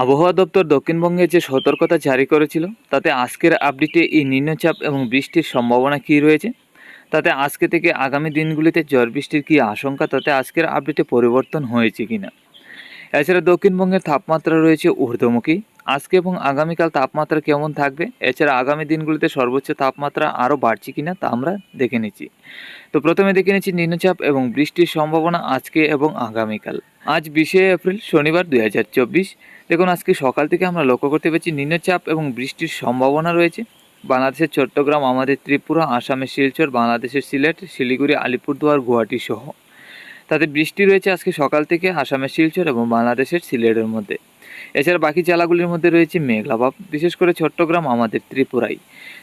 আবহাওয়া দপ্তর দক্ষিণবঙ্গে যে সতর্কতা জারি করেছিল, তাতে আজকের আপডেটে এই নিম্নচাপ এবং বৃষ্টির সম্ভাবনা কী রয়েছে? তাতে আজকে থেকে আগামী দিনগুলিতে ঝড় বৃষ্টির কী আশঙ্কা, তাতে আজকের আপডেটে পরিবর্তন হয়েছে কিনা? এছাড়া দক্ষিণবঙ্গের তাপমাত্রা রয়েছে ঊর্ধ্বমুখী। আজকে এবং আগামীকাল তাপমাত্রা কেমন থাকবে? এছাড়া আগামী দিনগুলিতে সর্বোচ্চ তাপমাত্রা আরও বাড়ছে কিনা তা আমরা দেখে নিচ্ছি। তো প্রথমে দেখে নিচ্ছি নিম্নচাপ এবং বৃষ্টির সম্ভাবনা আজকে এবং আগামীকাল। আজ বিশে এপ্রিল, শনিবার দুই হাজার চব্বিশ। দেখুন, আজকে সকাল থেকে আমরা লক্ষ্য করতে পারছি নিম্নচাপ এবং বৃষ্টির সম্ভাবনা রয়েছে। বাংলাদেশের চট্টগ্রাম, আমাদের ত্রিপুরা, আসামের শিলচর, বাংলাদেশের সিলেট, শিলিগুড়ি, আলিপুরদুয়ার, গুয়াহাটি সহ। তাতে বৃষ্টি রয়েছে আজকে সকাল থেকে আসামের শিলচর এবং বাংলাদেশের সিলেটের মধ্যে। এছাড়া বাকি জেলাগুলির মধ্যে রয়েছে মেঘলাভাব, বিশেষ করে চট্টগ্রাম, আমাদের ত্রিপুরায়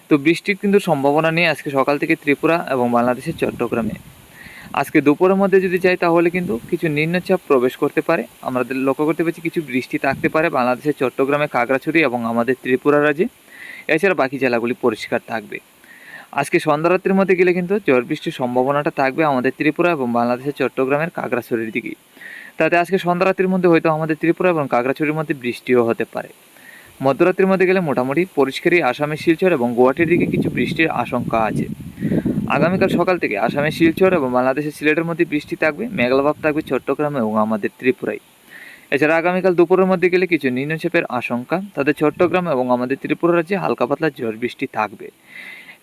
তো বৃষ্টির কিন্তু সম্ভাবনা নেই আজকে সকাল থেকে ত্রিপুরা এবং বাংলাদেশের চট্টগ্রামে। আজকে দুপুরের মধ্যে যদি যাই তাহলে কিন্তু কিছু নিম্নচাপ প্রবেশ করতে পারে। আমাদের লক্ষ্য করতে পারছি কিছু বৃষ্টি থাকতে পারে বাংলাদেশের চট্টগ্রামে, খাগড়াছড়ি এবং আমাদের ত্রিপুরা রাজ্যে। এছাড়া বাকি জেলাগুলি পরিষ্কার থাকবে। আজকে সন্ধ্যারাত্রির মধ্যে গেলে কিন্তু ঝড় বৃষ্টির সম্ভাবনাটা থাকবে আমাদের ত্রিপুরা এবং বাংলাদেশের চট্টগ্রামের কাগড়াছড়ির দিকেই তাতে আজকে সন্ধ্যারাত্রির মধ্যে হয়তো আমাদের ত্রিপুরা এবং কাগড়াছড়ির মধ্যে বৃষ্টিও হতে পারে। মধ্যরাত্রির মধ্যে গেলে মোটামুটি পরিষ্কারই আসামের শিলচর এবং গুয়াহাটির দিকে কিছু বৃষ্টির আশঙ্কা আছে। আগামীকাল সকাল থেকে আসামের শিলচর এবং বাংলাদেশের সিলেটের মধ্যে বৃষ্টি থাকবে, মেঘলাভাব থাকবে চট্টগ্রাম এবং আমাদের ত্রিপুরায়। এছাড়া আগামীকাল দুপুরের মধ্যে গেলে কিছু নিম্নচাপের আশঙ্কা তাদের চট্টগ্রাম এবং আমাদের ত্রিপুরা রাজ্যে হালকা পাতলা ঝড় বৃষ্টি থাকবে।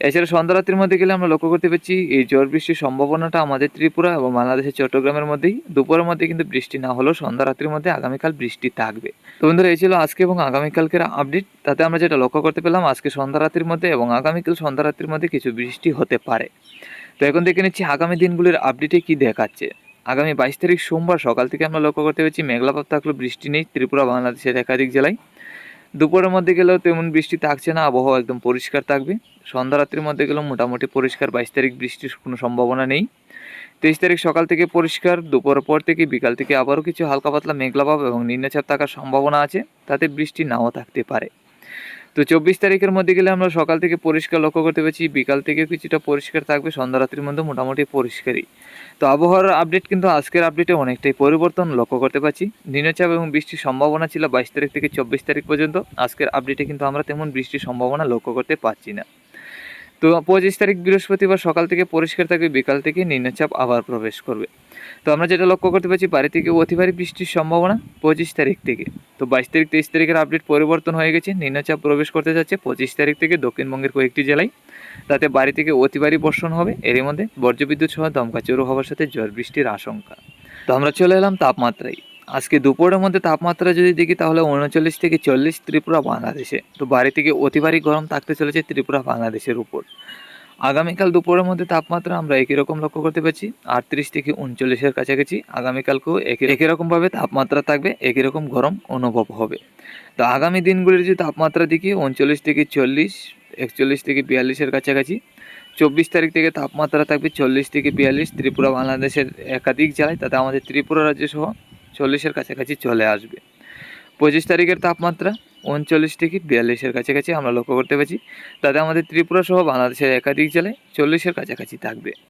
এছাড়া সন্ধ্যারাত্রির মধ্যে গেলে আমরা লক্ষ্য করতে পারছি, এই ঝড় বৃষ্টির সম্ভাবনাটা আমাদের ত্রিপুরা এবং বাংলাদেশের চট্টগ্রামের মধ্যেই। দুপুরের মধ্যে কিন্তু বৃষ্টি না হলেও সন্ধ্যারাত্রির মধ্যে আগামীকাল বৃষ্টি থাকবে। তো বন্ধুরা, এই ছিল আজকে এবং আগামীকালকের আপডেট তাতে আমরা যেটা লক্ষ্য করতে পেলাম, আজকে সন্ধ্যারাত্রির মধ্যে এবং আগামীকাল সন্ধ্যারাত্রির মধ্যে কিছু বৃষ্টি হতে পারে। তো এখন দেখে নিচ্ছি আগামী দিনগুলির আপডেটে কি দেখাচ্ছে। আগামী বাইশ তারিখ সোমবার সকাল থেকে আমরা লক্ষ্য করতে পারছি মেঘলাভাব থাকলেও বৃষ্টি নেই, ত্রিপুরা, বাংলাদেশের একাধিক জেলায়। দুপুরের মধ্যে গেলেও তেমন বৃষ্টি থাকছে না, আবহাওয়া একদম পরিষ্কার থাকবে। সন্ধ্যা রাত্রির মধ্যে গেলেও মোটামুটি পরিষ্কার, বাইশ তারিখ বৃষ্টির কোনো সম্ভাবনা নেই। তেইশ তারিখ সকাল থেকে পরিষ্কার, দুপুরের পর থেকে বিকাল থেকে আবারও কিছু হালকা পাতলা মেঘলাভাব এবং নিম্নচাপ থাকার সম্ভাবনা আছে, তাতে বৃষ্টি নাও থাকতে পারে। তো চব্বিশ তারিখের মধ্যে গেলে আমরা সকাল থেকে পরিষ্কার লক্ষ্য করতে পারছি, বিকাল থেকে কিছুটা পরিষ্কার থাকবে সন্ধ্যা রাত্রির মধ্যে মোটামুটি পরিষ্কারই। তো আবহাওয়ার আপডেট কিন্তু আজকের আপডেটে অনেকটাই পরিবর্তন লক্ষ্য করতে পারছি। নিম্নচাপ এবং বৃষ্টির সম্ভাবনা ছিল বাইশ তারিখ থেকে চব্বিশ তারিখ পর্যন্ত। আজকের আপডেটে কিন্তু আমরা তেমন বৃষ্টির সম্ভাবনা লক্ষ্য করতে পারছি না। তো পঁচিশ তারিখ বৃহস্পতিবার সকাল থেকে পরিষ্কার থাকবে, বিকাল থেকে নিম্নচাপ আবার প্রবেশ করবে। তো আমরা যেটা লক্ষ্য করতে পারছি, বাড়ি থেকে অতি ভারী বৃষ্টির সম্ভাবনা পঁচিশ তারিখ থেকে। তো বাইশ তারিখ, তেইশ তারিখের আপডেট পরিবর্তন হয়ে গেছে, নিম্নচাপ প্রবেশ করতে যাচ্ছে পঁচিশ তারিখ থেকে দক্ষিণবঙ্গের কয়েকটি জেলায়। তাতে বাড়ি থেকে অতি ভারী বর্ষণ হবে, এরই মধ্যে বজ্রবিদ্যুৎ সহ দমকা চোরু হওয়ার সাথে ঝড় বৃষ্টির আশঙ্কা। তো আমরা চলে এলাম তাপমাত্রায়। আজকে দুপুরের মধ্যে তাপমাত্রা যদি দেখি তাহলে উনচল্লিশ থেকে চল্লিশ ত্রিপুরা বাংলাদেশে। তো বাড়ি থেকে অতি ভারী গরম থাকতে চলেছে ত্রিপুরা বাংলাদেশের উপর। আগামীকাল দুপুরের মধ্যে তাপমাত্রা আমরা একই রকম লক্ষ্য করতে পারছি, আটত্রিশ থেকে উনচল্লিশের কাছাকাছি। আগামীকালকেও একই একই রকমভাবে তাপমাত্রা থাকবে, একই রকম গরম অনুভব হবে। তো আগামী দিনগুলির যে তাপমাত্রা দেখি, উনচল্লিশ থেকে চল্লিশ, একচল্লিশ থেকে বিয়াল্লিশের কাছাকাছি। চব্বিশ তারিখ থেকে তাপমাত্রা থাকবে চল্লিশ থেকে বিয়াল্লিশ ত্রিপুরা বাংলাদেশের একাধিক জেলায়। তাতে আমাদের ত্রিপুরা রাজ্য সহ চল্লিশের কাছাকাছি চলে আসবে। পঁচিশ তারিখের তাপমাত্রা, উনচল্লিশ থেকে বিয়াল্লিশের কাছাকাছি আমরা লক্ষ্য করতে পারছি। তাতে আমাদের ত্রিপুরা সহ বাংলাদেশের একাধিক জেলায় চল্লিশের কাছাকাছি থাকবে।